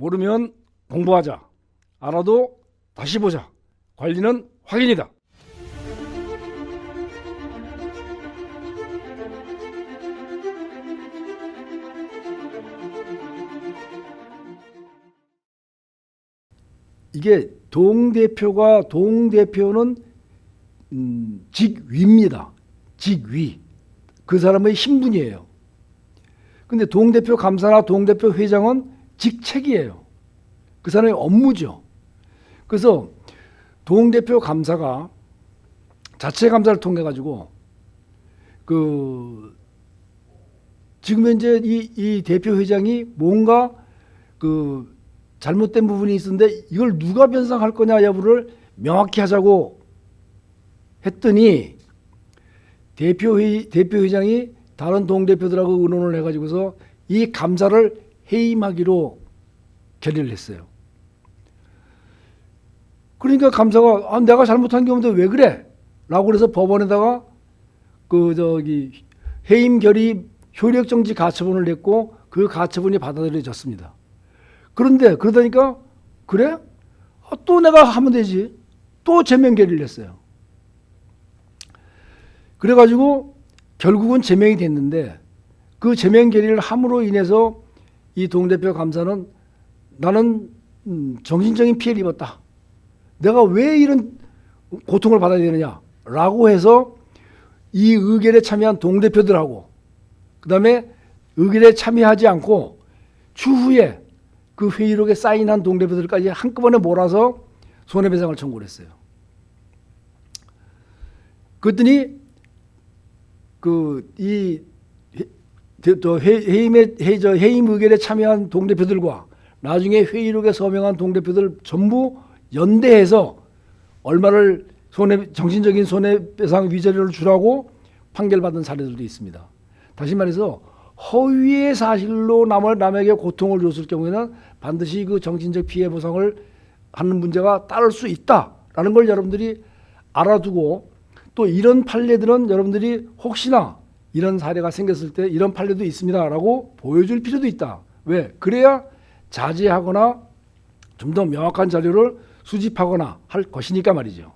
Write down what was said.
모르면 공부하자. 알아도 다시 보자. 관리는 확인이다. 이게 동대표가 동대표는 음, 직위입니다. 직위. 그 사람의 신분이에요. 근데 동대표 감사나 동대표 회장은 직책이에요. 그 사람의 업무죠. 그래서 동대표 감사가 자체 감사를 통해 가지고 그 지금 현재 이, 이 대표 회장이 뭔가 그 잘못된 부분이 있었는데 이걸 누가 변상할 거냐 여부를 명확히 하자고 했더니 대표회 대표회장이 다른 동대표들하고 의논을 해가지고서 이 감사를 해임하기로 결의를 했어요. 그러니까 감사가 아, 내가 잘못한 게 없는데 왜 그래? 라고 그래서 법원에다가 그 저기 해임 결의 효력 정지 가처분을 냈고 그 가처분이 받아들여졌습니다. 그런데 그러다니까 그래? 아, 또 내가 하면 되지. 또 제명 결의를 냈어요. 그래가지고 결국은 제명이 됐는데 그 제명 결의를 함으로 인해서 이 동대표 감사는 나는 음, 정신적인 피해를 입었다. 내가 왜 이런 고통을 받아야 되느냐 라고 해서 이 의결에 참여한 동대표들하고 그 다음에 의결에 참여하지 않고 추후에 그 회의록에 사인한 동대표들까지 한꺼번에 몰아서 손해배상을 청구를 했어요. 그랬더니 그 이 해임에 해, 해임 의결에 참여한 동대표들과 나중에 회의록에 서명한 동대표들 전부 연대해서 얼마를 손해 정신적인 손해배상 위자료를 주라고 판결받은 사례들도 있습니다. 다시 말해서 허위의 사실로 남을 남에게 고통을 줬을 경우에는 반드시 그 정신적 피해 보상을 하는 문제가 따를 수 있다라는 걸 여러분들이 알아두고 또 이런 판례들은 여러분들이 혹시나 이런 사례가 생겼을 때 이런 판례도 있습니다라고 보여줄 필요도 있다. 왜? 그래야 자제하거나 좀 더 명확한 자료를 수집하거나 할 것이니까 말이죠.